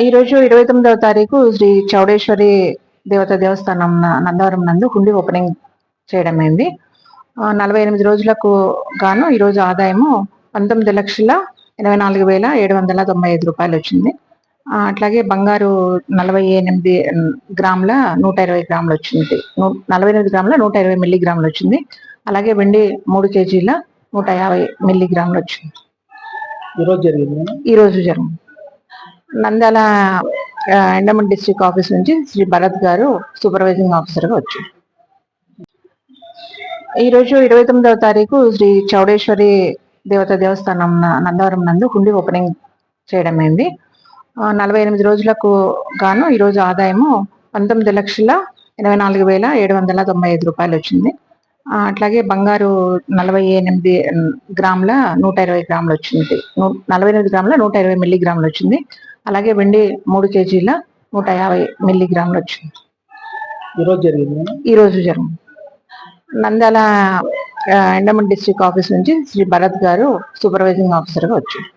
ఈ రోజు ఇరవై తొమ్మిదవ తారీఖు శ్రీ చౌడేశ్వరి దేవత దేవస్థానం నందవరం నందు హుండీ ఓపెనింగ్ చేయడం అయింది. నలభై ఎనిమిది రోజులకు గాను ఈ రోజు ఆదాయము పంతొమ్మిది లక్షల ఎనభై నాలుగు వేల ఏడు వందల తొంభై ఐదు రూపాయలు వచ్చింది. అట్లాగే బంగారు నలభై ఎనిమిది గ్రాముల నూట ఇరవై గ్రాములు వచ్చింది. నలభై ఎనిమిది గ్రాముల నూట ఇరవై మిల్లీ గ్రాములు వచ్చింది. అలాగే వెండి మూడు కేజీల నూట యాభై మిల్లీ గ్రాములు వచ్చింది ఈరోజు జరిగింది ఈ రోజు జరిగింది. నంద్యాల ఆ, ఎండమన్ డిస్ట్రిక్ట్ ఆఫీస్ నుంచి శ్రీ భరత్ గారు సూపర్వైజింగ్ ఆఫీసర్గా వచ్చారు. ఈరోజు ఇరవై తొమ్మిదవ తారీఖు శ్రీ చౌడేశ్వరి దేవత దేవస్థానం నందవరం నందు హుండీ ఓపెనింగ్ చేయడం అయింది. నలభై ఎనిమిది రోజులకు గాను ఈరోజు ఆదాయము పంతొమ్మిది లక్షల ఎనభై నాలుగు వేల ఏడు వందల తొంభై ఐదు రూపాయలు వచ్చింది. అట్లాగే బంగారు నలభై ఎనిమిది గ్రాముల నూట ఇరవై గ్రాములు వచ్చింది. నలభై ఎనిమిది గ్రాముల నూట ఇరవై మిల్లీ గ్రాములు వచ్చింది. అలాగే వెండి మూడు కేజీల నూట యాభై మిల్లీ గ్రాములు వచ్చింది ఈరోజు జరిగింది ఈ రోజు జరిగింది. నంద్యాల ఆ, ఎండమన్ డిస్ట్రిక్ట్ ఆఫీస్ నుంచి శ్రీ భరత్ గారు సూపర్వైజింగ్ ఆఫీసర్గా వచ్చారు.